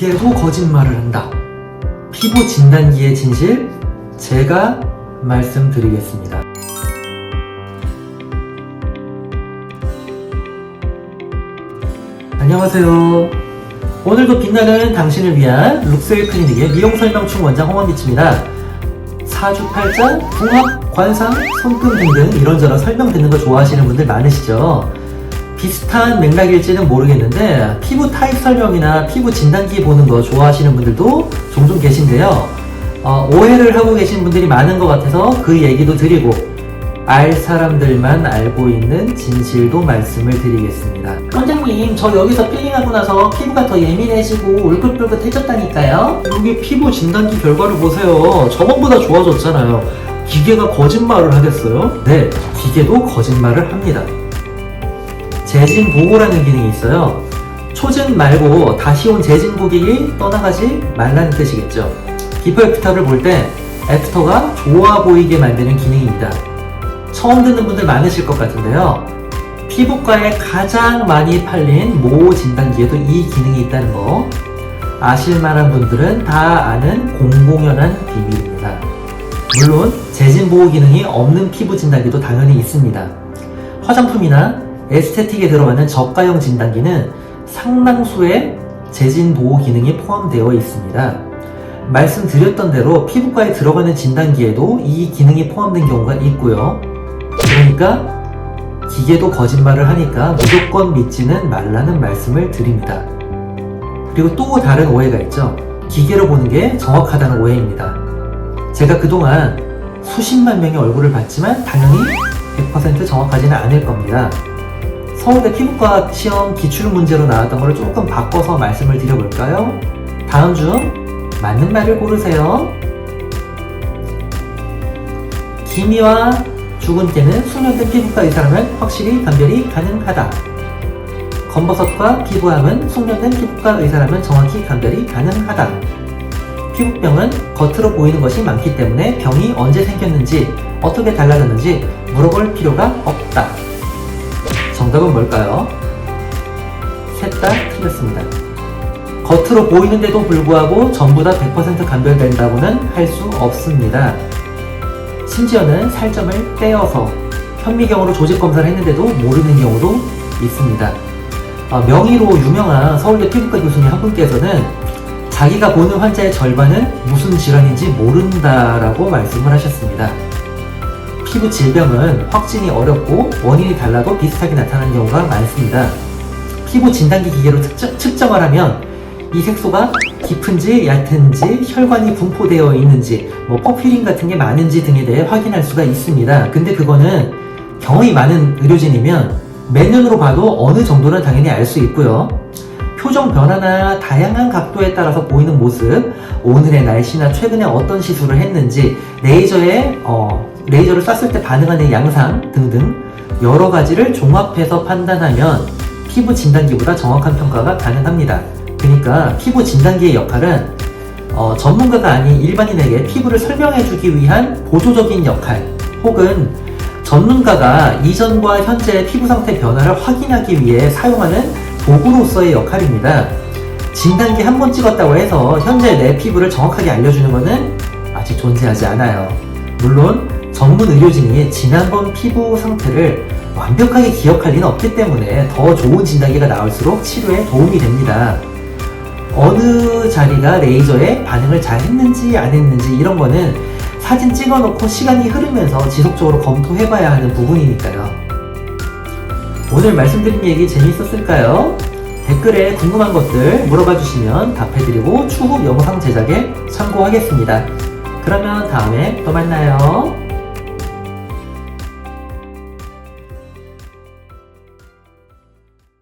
기계도 거짓말을 한다. 피부 진단기의 진실 제가 말씀드리겠습니다. 안녕하세요. 오늘도 빛나는 당신을 위한 룩스웰 클리닉의 미용 설명충 원장 홍원비치입니다. 사주팔자, 궁합, 관상, 손금 등등 이런저런 설명 듣는 거 좋아하시는 분들 많으시죠? 비슷한 맥락일지는 모르겠는데 피부 타입 설명이나 피부 진단기 보는 거 좋아하시는 분들도 종종 계신데요. 어, 오해를 하고 계신 분들이 많은 것 같아서 그 얘기도 드리고 알 사람들만 알고 있는 진실도 말씀을 드리겠습니다. 원장님, 저 여기서 필링하고 나서 피부가 더 예민해지고 울긋불긋해졌다니까요. 여기 피부 진단기 결과를 보세요. 저번보다 좋아졌잖아요. 기계가 거짓말을 하겠어요? 네, 기계도 거짓말을 합니다. 재진 보호라는 기능이 있어요. 초진 말고 다시 온 재진 고객이 떠나가지 말라는 뜻이겠죠. 비포 애프터를 볼 때 애프터가 좋아 보이게 만드는 기능입니다. 처음 듣는 분들 많으실 것 같은데요. 피부과에 가장 많이 팔린 모 진단기에도 이 기능이 있다는 거 아실 만한 분들은 다 아는 공공연한 비밀입니다. 물론 재진 보호 기능이 없는 피부 진단기도 당연히 있습니다. 화장품이나 에스테틱에 들어가는 저가형 진단기는 상당수의 재진 보호 기능이 포함되어 있습니다. 말씀드렸던 대로 피부과에 들어가는 진단기에도 이 기능이 포함된 경우가 있고요. 그러니까 기계도 거짓말을 하니까 무조건 믿지는 말라는 말씀을 드립니다. 그리고 또 다른 오해가 있죠. 기계로 보는 게 정확하다는 오해입니다. 제가 그동안 수십만 명의 얼굴을 봤지만 당연히 100% 정확하지는 않을 겁니다. 서울대 피부과 시험 기출 문제로 나왔던 걸 조금 바꿔서 말씀을 드려볼까요? 다음 중 맞는 말을 고르세요. 기미와 주근깨는 숙련된 피부과 의사라면 확실히 감별이 가능하다. 검버섯과 피부암은 숙련된 피부과 의사라면 정확히 감별이 가능하다. 피부병은 겉으로 보이는 것이 많기 때문에 병이 언제 생겼는지 어떻게 달라졌는지 물어볼 필요가 없다. 정답은 뭘까요? 셋 다 틀렸습니다. 겉으로 보이는데도 불구하고 전부 다 100% 감별된다고는 할 수 없습니다. 심지어는 살점을 떼어서 현미경으로 조직 검사를 했는데도 모르는 경우도 있습니다. 어, 명의로 유명한 서울대 피부과 교수님 한 분께서는 자기가 보는 환자의 절반은 무슨 질환인지 모른다라고 말씀을 하셨습니다. 피부 질병은 확진이 어렵고 원인이 달라도 비슷하게 나타나는 경우가 많습니다. 피부 진단기 기계로 특정, 측정을 하면 이 색소가 깊은지 얕은지 혈관이 분포되어 있는지 뭐 퍼필린 같은 게 많은지 등에 대해 확인할 수가 있습니다. 근데 그거는 경험이 많은 의료진이면 맨눈으로 봐도 어느 정도는 당연히 알 수 있고요. 표정 변화나 다양한 각도에 따라서 보이는 모습, 오늘의 날씨나 최근에 어떤 시술을 했는지, 레이저에 어, 레이저를 쐈을 때 반응하는 양상 등등 여러 가지를 종합해서 판단하면 피부 진단기보다 정확한 평가가 가능합니다. 그러니까 피부 진단기의 역할은 어, 전문가가 아닌 일반인에게 피부를 설명해주기 위한 보조적인 역할 혹은 전문가가 이전과 현재의 피부 상태 변화를 확인하기 위해 사용하는 도구로서의 역할입니다. 진단기 한 번 찍었다고 해서 현재 내 피부를 정확하게 알려주는 것은 아직 존재하지 않아요. 물론 전문 의료진이 지난번 피부 상태를 완벽하게 기억할 리는 없기 때문에 더 좋은 진단기가 나올수록 치료에 도움이 됩니다. 어느 자리가 레이저에 반응을 잘 했는지 안 했는지 이런 거는 사진 찍어놓고 시간이 흐르면서 지속적으로 검토해봐야 하는 부분이니까요. 오늘 말씀드린 얘기 재밌었을까요? 댓글에 궁금한 것들 물어봐 주시면 답해드리고 추후 영상 제작에 참고하겠습니다. 그러면 다음에 또 만나요.